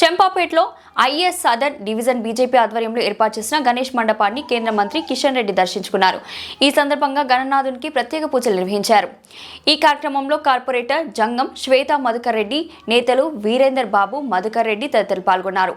చెంపాపేటలో IS Sadar division BJP ఆధ్వర్యంలో ఏర్పాటు చేసిన గణేష్ మండపాన్ని కేంద్ర మంత్రి కిషన్ రెడ్డి దర్శించుకున్నారు. ఈ సందర్భంగా గణనాథునికి ప్రత్యేక పూజలు నిర్వహించారు. ఈ కార్యక్రమంలో కార్పొరేటర్ జంగం శ్వేత మధుకర్ రెడ్డి నేతలు వీరేందర్ బాబు మధుకర్ రెడ్డి తదితరులు పాల్గొన్నారు.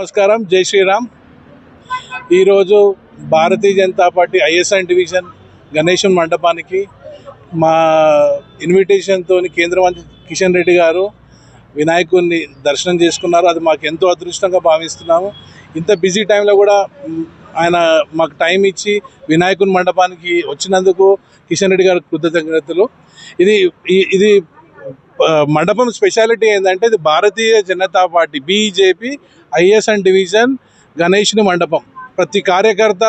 నమస్కారం జై శ్రీరామ్. ఈరోజు Bharatiya Janata Party ISN division Ganesan మండపానికి మా ఇన్విటేషన్తో కేంద్ర మంత్రి కిషన్ రెడ్డి గారు వినాయకుడిని దర్శనం చేసుకున్నారు. అది మాకు ఎంతో అదృష్టంగా భావిస్తున్నాము. ఇంత బిజీ టైంలో కూడా ఆయన మాకు టైం ఇచ్చి వినాయకుని మండపానికి వచ్చినందుకు కిషన్ రెడ్డి గారు కృతజ్ఞతలు. ఇది ఈ- ఇది మండపం స్పెషాలిటీ ఏంటంటే ఇది Bharatiya Janata Party BJP ISN division గణేష్ని మండపం. ప్రతి కార్యకర్త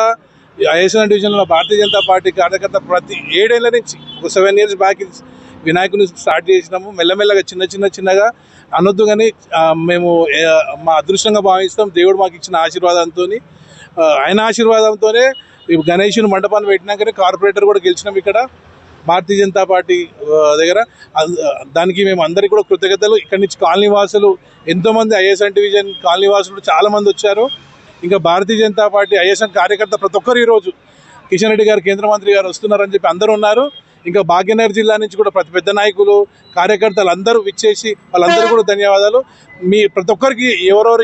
ఐఎస్ఎన్ డివిజన్లో భారతీయ జనతా పార్టీ కార్యకర్త ప్రతి ఏడేళ్ళ నుంచి ఒక సెవెన్ ఇయర్స్ బ్యాక్ వినాయకుని స్టార్ట్ చేసినాము. మెల్లమెల్లగా చిన్న చిన్న చిన్నగా. అనొద్దు కానీ మేము మా అదృష్టంగా భావిస్తాం. దేవుడు మాకు ఇచ్చిన ఆశీర్వాదంతో ఆయన ఆశీర్వాదంతోనే గణేషుని మండపాన్ని పెట్టినాకనే కార్పొరేటర్ కూడా గెలిచినాం ఇక్కడ. భారతీయ జనతా పార్టీ దగ్గర దానికి మేము అందరికీ కూడా కృతజ్ఞతలు. ఇక్కడి నుంచి కాలనీ వాసులు ఎంతోమంది ఐఎస్ఎన్ డివిజన్ కాలనీ వాసులు చాలా మంది వచ్చారు. ఇంకా భారతీయ జనతా పార్టీ ఐఎస్ఎన్ కార్యకర్త ప్రతి ఒక్కరు ఈరోజు కిషన్ రెడ్డి గారు కేంద్ర మంత్రి గారు వస్తున్నారని చెప్పి అందరూ ఉన్నారు. ఇంకా భాగ్యనగర్ జిల్లా నుంచి కూడా ప్రతి పెద్ద నాయకులు కార్యకర్తలు అందరూ విచ్చేసి వాళ్ళందరూ కూడా ధన్యవాదాలు. మీ ప్రతి ఒక్కరికి ఎవరెవరు